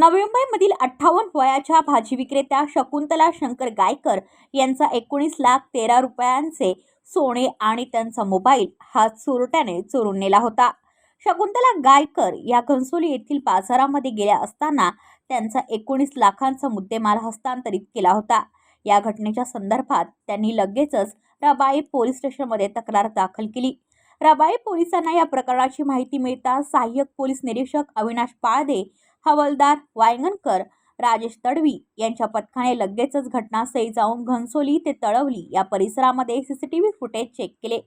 नवी मुंबईमधील अठ्ठावन्न वयाच्या भाजी विक्रेत्या शकुंतला शंकर गायकर यांचा एकोणीस लाख तेरा रुपयांचे सोने आणि त्यांचा मोबाईल हा चोरट्याने चोरून नेला होता. शकुंतला गायकर या घनसोली येथील बाजारामध्ये गेल्या असताना त्यांचा एकोणीस लाखांचा मुद्देमाल हस्तांतरित केला होता. या घटनेच्या संदर्भात त्यांनी लगेचच रबाई पोलीस स्टेशनमध्ये तक्रार दाखल केली. रबाई पोलिसांना या प्रकरणाची माहिती मिळताच सहाय्यक पोलीस निरीक्षक अविनाश पाळदे हवालदार वायंगणकर राजेश तडवी यांच्या पथकाने लगेचच घटनास्थळी जाऊन घनसोली ते तळवली. या परिसरामध्ये सीसीटीव्ही फुटेज चेक केले.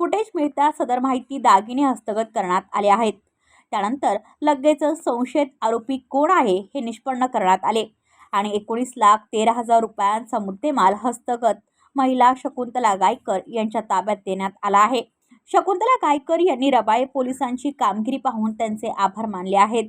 फुटेज मिळताच सदर माहिती दागिने हस्तगत करण्यात आले आहेत. त्यानंतर लगेचच संशयित आरोपी कोण आहे हे निष्पन्न करण्यात आले आणि एकोणीस लाख तेरा हजार रुपयांचा मुद्देमाल हस्तगत महिला शकुंतला गायकर यांच्या ताब्यात देण्यात आला आहे. शकुंतला गायकर यांनी रबाळे पोलिसांची कामगिरी पाहून त्यांचे आभार मानले आहेत.